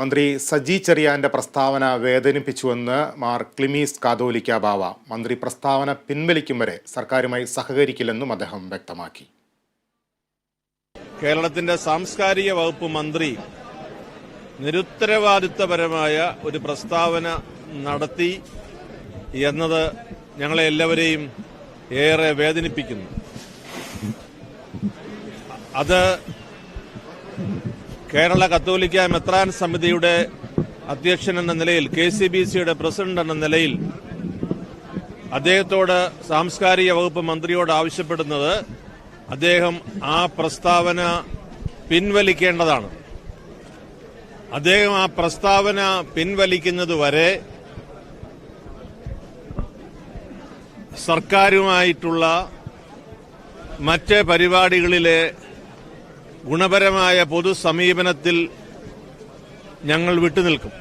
മന്ത്രി സജി ചെറിയാന്റെ പ്രസ്താവന വേദനിപ്പിച്ചുവെന്ന് മാർ ക്ലിമീസ് കാതോലിക്ക ബാവ. മന്ത്രി പ്രസ്താവന പിൻവലിക്കും വരെ സർക്കാരുമായി സഹകരിക്കില്ലെന്നും അദ്ദേഹം വ്യക്തമാക്കി. കേരളത്തിന്റെ സാംസ്കാരിക വകുപ്പ് മന്ത്രി നിരുത്തരവാദിത്തപരമായ ഒരു പ്രസ്താവന നടത്തി എന്നത് ഞങ്ങളെ എല്ലാവരെയും ഏറെ വേദനിപ്പിക്കുന്നു. അത് കേരള കത്തോലിക്ക മെത്രാൻ സമിതിയുടെ അധ്യക്ഷൻ എന്ന നിലയിൽ കെ സി ബി സിയുടെ പ്രസിഡന്റ് എന്ന നിലയിൽ അദ്ദേഹത്തോട് സാംസ്കാരിക വകുപ്പ് മന്ത്രിയോട് ആവശ്യപ്പെടുന്നത് അദ്ദേഹം ആ പ്രസ്താവന പിൻവലിക്കേണ്ടതാണ്. അദ്ദേഹം ആ പ്രസ്താവന പിൻവലിക്കുന്നതുവരെ സർക്കാരുമായിട്ടുള്ള മറ്റ് പരിപാടികളിലെ ഗുണപരമായ പൊതു സമീപനത്തിൽ ഞങ്ങൾ വിട്ടുനിൽക്കും.